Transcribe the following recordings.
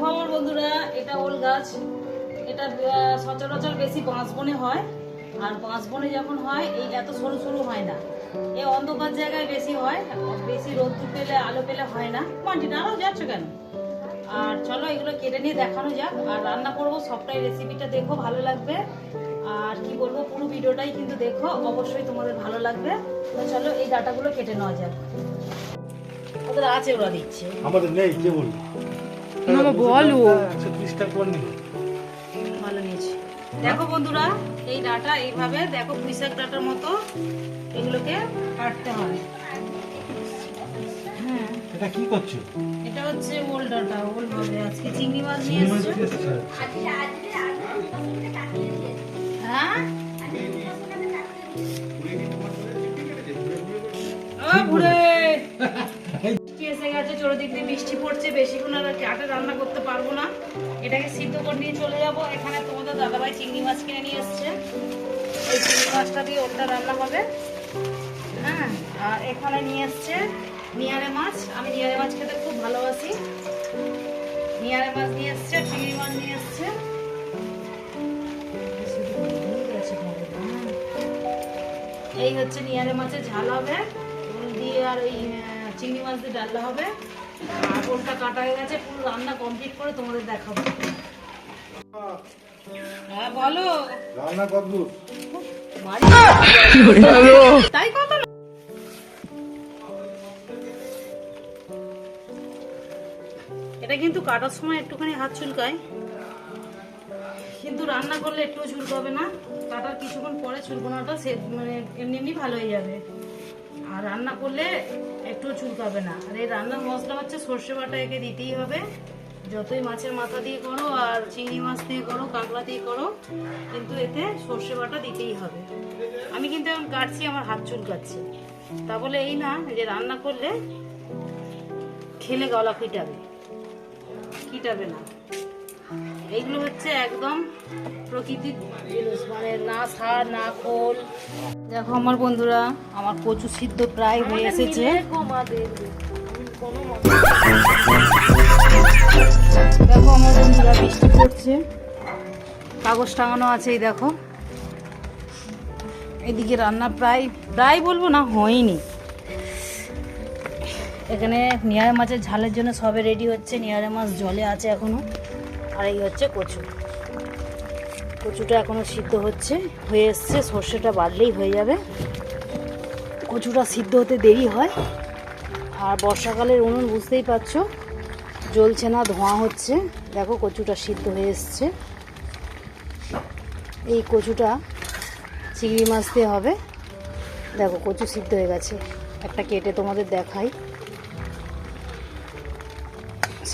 খবর বন্ধুরা, এটা ওল গাছ। এটা সচরাচর বেশি বাঁশ বনে হয়। আর বাঁশ বনে যখন হয়, এই এত সরু সরু হয় না। এই অন্ধকার জায়গায় বেশি হয় বেশি রোদ্দুর পেলে, আলো পেলে হয় না। মাটি নাড়াও যাচ্ছ কেন? আর চলো, এগুলো কেটে নিয়ে দেখানো যাক। আর রান্না করব, সবটাই রেসিপিটা দেখো, ভালো লাগবে। আর কি বলব, পুরো ভিডিওটাই কিন্তু দেখো, অবশ্যই তোমাদের ভালো লাগবে। তো চলো, এই ডাটাগুলো কেটে নেওয়া যাক। ওদের আছে ওরা দিচ্ছে। আমাদের নেই, কে বলব? মামা বলো ভালো নিয়েছি দেখো বন্ধুরা এই ডাটা এইভাবে দেখো পুঁইশাক ডাটার মতো এগুলোকে কাটতে হবে হ্যাঁ এটা কি করছ এটা হচ্ছে ওল ডাটা ওল আজকে চিংড়ি মাছ নিয়ে এসছে? হ্যাঁ ও ঘুরে এসে গেছে চতুর্দিক দিয়ে বৃষ্টি পড়ছে, বেশিক্ষণ আর কাটে রান্না করতে পারব না। এটাকে সিদ্ধ করে নিয়ে চলে যাব। এখানে তোমাদের দাদাভাই চিংড়ি মাছ কিনে নিয়ে এসছে। এই চিংড়ি মাছটা দিয়ে ওলটা রান্না হবে। হ্যাঁ আর এখানে নিয়ে এসছে নিয়ারে মাছ। আমি নিয়ারে মাছ খেতে খুব ভালোবাসি। নিয়ারে মাছ নিয়ে এসছে, চিংড়ি মাছ নিয়ে এসছে। এই হচ্ছে নিয়ারে মাছের ঝাল হবে। দিয়ে আর ওই চিংড়ি মাছ দিয়ে ডালনা হবে। আর ওলটা কাটা হয়ে গেছে পুরো রান্না কমপ্লিট করে তোমাদের দেখাবো। হ্যাঁ বলো। রান্না কদ্দূর তাই কথা এটা কিন্তু কাটার সময় একটুখানি হাত চুলকায়। কিন্তু রান্না করলে একটু চুলকাবে না। কাটার কিছুক্ষণ পরে চুলকোনাটা সে মানে এমনি এমনি ভালো হয়ে যাবে। আর রান্না করলে একটু চুলকাবে না। আর এই রান্নার মশলা হচ্ছে সর্ষে বাটা একে দিতেই হবে। যতই মাছের মাথা দিয়ে করো আর চিংড়ি মাছ দিয়ে করো, কাঁকড়া দিয়ে করো, কিন্তু এতে সর্ষে বাটা দিতেই হবে। আমি কিন্তু এখন কাটছি, আমার হাত চুল কাটছি। তা বলে এই না যে রান্না করলে খেলে গলা ফিটাবে ফিটাবে না। এইগুলো হচ্ছে একদম প্রকৃতির জিনিস মানে না সার না খোল। দেখো আমার বন্ধুরা আমার কচু সিদ্ধ প্রায় হয়ে এসেছে। দেখো আমার বন্ধুরা বৃষ্টি পড়ছে। কাগজ টাঙানো আছে এই দেখো। এদিকে রান্না প্রায় প্রায় বলব না হয়নি। এখানে নিয়ারে মাছের ঝালের জন্য সবে রেডি হচ্ছে। নিয়ারে মাছ জলে আছে এখনও। আর এই হচ্ছে কচু। কচুটা এখনও সিদ্ধ হচ্ছে, হয়ে এসছে, সর্ষেটা বাড়লেই হয়ে যাবে। কচুটা সিদ্ধ হতে দেরি হয়। আর বর্ষাকালের উনুন বুঝতেই পারছ, জ্বলছে না, ধোঁয়া হচ্ছে। দেখো কচুটা সিদ্ধ হয়ে এসছে। এই কচুটা চিংড়ি মাছ দিয়ে হবে। দেখো কচু সিদ্ধ হয়ে গেছে। একটা কেটে তোমাদের দেখাই।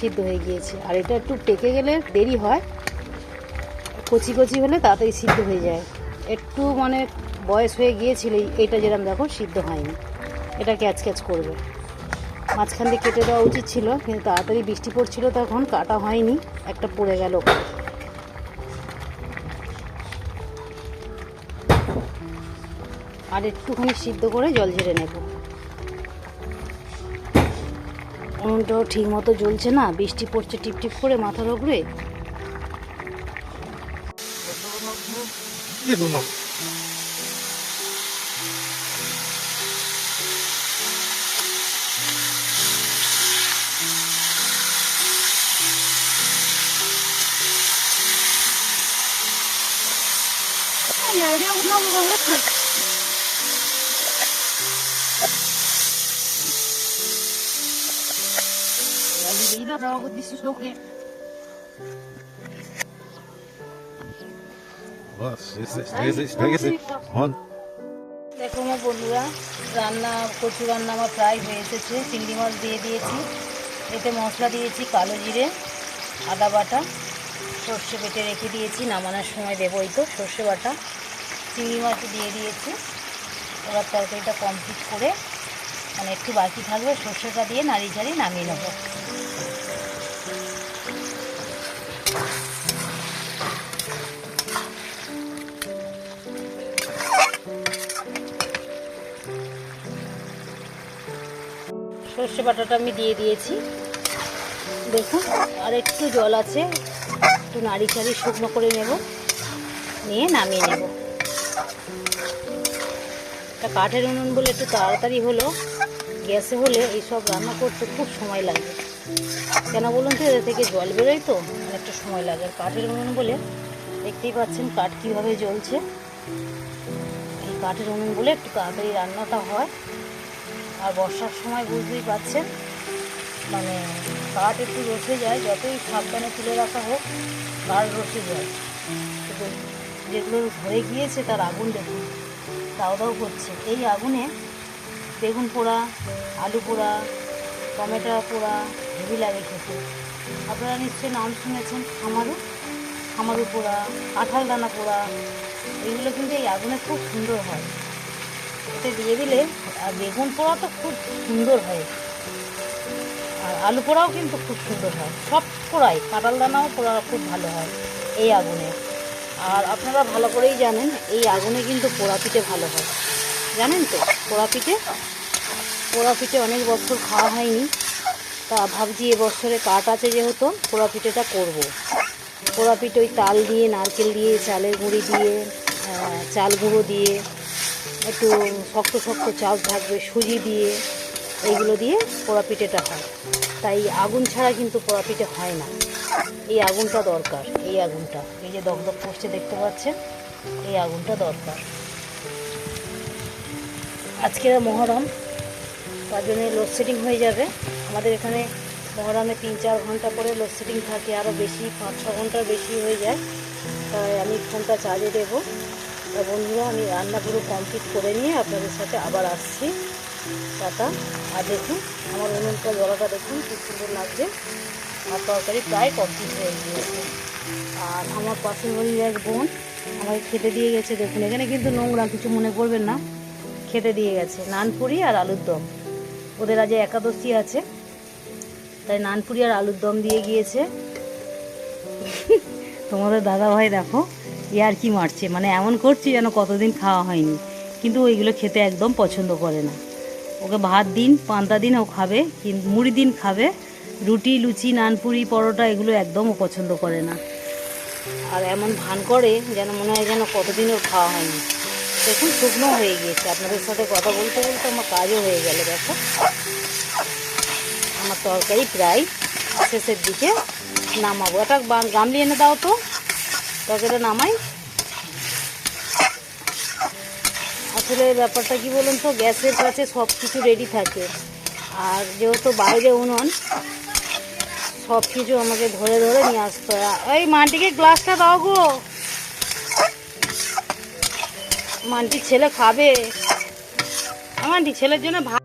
সিদ্ধ হয়ে গিয়েছে। আর এটা একটু টেকে গেলে দেরি হয়। কচি কচি হলে তাড়াতাড়ি সিদ্ধ হয়ে যায়। একটু মানে বয়স হয়ে গিয়েছিল এটা যেরকম দেখো, সিদ্ধ হয়নি। এটা ক্যাচ ক্যাচ করবে। মাঝখান দিয়ে কেটে দেওয়া উচিত ছিল, কিন্তু তাড়াতাড়ি বৃষ্টি পড়ছিল তখন, কাটা হয়নি, একটা পড়ে গেল। আর একটুখানি সিদ্ধ করে জল ঝেড়ে নেব। উনুনটাও ঠিক মতো জ্বলছে না বৃষ্টি পড়ছে টিপ টিপ করে মাথার উপরে কি বললাম বাস এসে দেখো আমার বন্ধুরা, রান্না কচু রান্না আমার প্রায় হয়ে এসেছে। চিংড়ি মাছ দিয়ে দিয়েছি। এতে মশলা দিয়েছি কালো জিরে, আদা বাটা, সর্ষে বেটে রেখে দিয়েছি। নামানোর সময় দেবো এই তো, সর্ষে বাটা। চিংড়ি মাছ দিয়ে দিয়েছি। এবার তরকারিটা কমপ্লিট করে মানে একটু বাকি থাকবে, সর্ষেটা দিয়ে নাড়ি ঝাড়ি নামিয়ে নেব। সর্ষে বাটাটা আমি দিয়ে দিয়েছি। দেখুন, আর একটু জল আছে। একটু নাড়ি চাড়ি শুকনো করে নেব। নিয়ে নামিয়ে নেব। এটা কাঠের উনুন বলে একটু তাড়াতাড়ি হলো। গ্যাসে হলে এইসব রান্না করতে খুব সময় লাগে। কেন বলুন তো এদের থেকে জল বেরোয় তো, অনেকটা সময় লাগে। আর কাঠের উনুন বলে দেখতেই পাচ্ছেন কাঠ কীভাবে জ্বলছে। এই কাঠের উনুন বলে একটু তাড়াতাড়ি রান্নাটা হয়। আর বর্ষার সময় বুঝতেই পাচ্ছেন। মানে কাঠ একটু রসে যায়, যতই সাবধানে তুলে রাখা হোক কাঠ রসে যায়। কিন্তু যেগুলো ধরে গিয়েছে তার আগুন দেখুন দাও দাও করছে এই আগুনে বেগুন পোড়া, আলু পোড়া, টমেটো পোড়া হেভি লাগে খেতে। আপনারা নিশ্চয়ই নাম শুনেছেন, খামারু খামারু পোড়া, কাঁঠাল দানা পোড়া, এগুলো কিন্তু এই আগুনে খুব সুন্দর হয়। এতে দিয়ে দিলে, আর বেগুন পোড়া তো খুব সুন্দর হয়। আর আলু পোড়াও কিন্তু খুব সুন্দর হয়। সব পোড়াই, কাঁঠাল দানাও পোড়া খুব ভালো হয় এই আগুনে। আর আপনারা ভালো করেই জানেন, এই আগুনে কিন্তু পোড়া পিঠে ভালো হয়। জানেন তো, পোড়া পিঠে? পোড়া পিঠে অনেক বছর খাওয়া হয়নি। তা ভাবছি এবছরে কাঠ আছে যেহেতু, পোড়া পিঠেটা করব। পোড়া পিঠে ওই তাল দিয়ে, নারকেল দিয়ে, চালের গুঁড়ি দিয়ে চাল গুঁড়ো দিয়ে একটু শক্ত শক্ত চাল থাকবে, সুজি দিয়ে এইগুলো দিয়ে পোড়া পিঠেটা হয়। তাই আগুন ছাড়া কিন্তু পোড়া পিঠে হয় না। এই আগুনটা দরকার, এই আগুনটা। এই যে দগদগ করছে দেখতে পাচ্ছেন, এই আগুনটা দরকার। আজকে মহরম, তার জন্য লোডশেডিং হয়ে যাবে। আমাদের এখানে মহরমে তিন চার ঘণ্টা করে লোডশেডিং থাকে আরও বেশি, পাঁচ ছ ঘণ্টার বেশি হয়ে যায়। তাই আমি ফোনটা চার্জে দেবো। তা বন্ধুরা, আমি রান্না পুরো কমপ্লিট করে নিয়ে আপনাদের সাথে আবার আসছি। টাটা। আর দেখুন, আমার উনুনটা, জলাটা দেখুন খুব সুন্দর লাগছে। আর তরকারি প্রায় কমপ্লিট হয়ে গিয়েছে। আর আমার পাশের বাড়ির এক বোন আমাকে খেতে দিয়ে গেছে। দেখুন, এখানে কিন্তু নোংরা, কিছু মনে করবেন না। খেতে দিয়ে গেছে। নানপুরি আর আলুর দম। ওদের আজ একাদশী আছে। তাই নানপুরি আর আলুর দম দিয়ে গিয়েছে। তোমাদের দাদা ভাই দেখো। ইয়ার কি মারছে? মানে এমন করছে যেন কতদিন খাওয়া হয়নি। কিন্তু ওইগুলো খেতে একদম পছন্দ করে না। ওকে ভাত দিন, পান্তা দিন, ও খাবে কিন্তু মুড়ি দিন খাবে। রুটি, লুচি, নানপুরি, পরোটা এগুলো একদম ও পছন্দ করে না। আর এমন ভান করে যেন মনে হয় যেন কতদিন ওর খাওয়া হয়নি। দেখুন, শুকনো হয়ে গিয়েছে। আপনাদের সাথে কথা বলতে বলতে আমার কাজও হয়ে গেল, দেখো। আমার তরকারি প্রায় শেষের দিকে নামাবো। একটা গামলি এনে দাও তো। তরকারিটা নামাই। আসলে ব্যাপারটা কি বলুন তো, গ্যাসের কাছে সব কিছু রেডি থাকে। আর যেহেতু বাইরে উনুন সব কিছু আমাকে ধরে ধরে নিয়ে আসতে হয়। ওই মাটিকে গ্লাসটা দাও গো। মানটি ছেলে খাবে। আমার ছেলের জন্য ভাত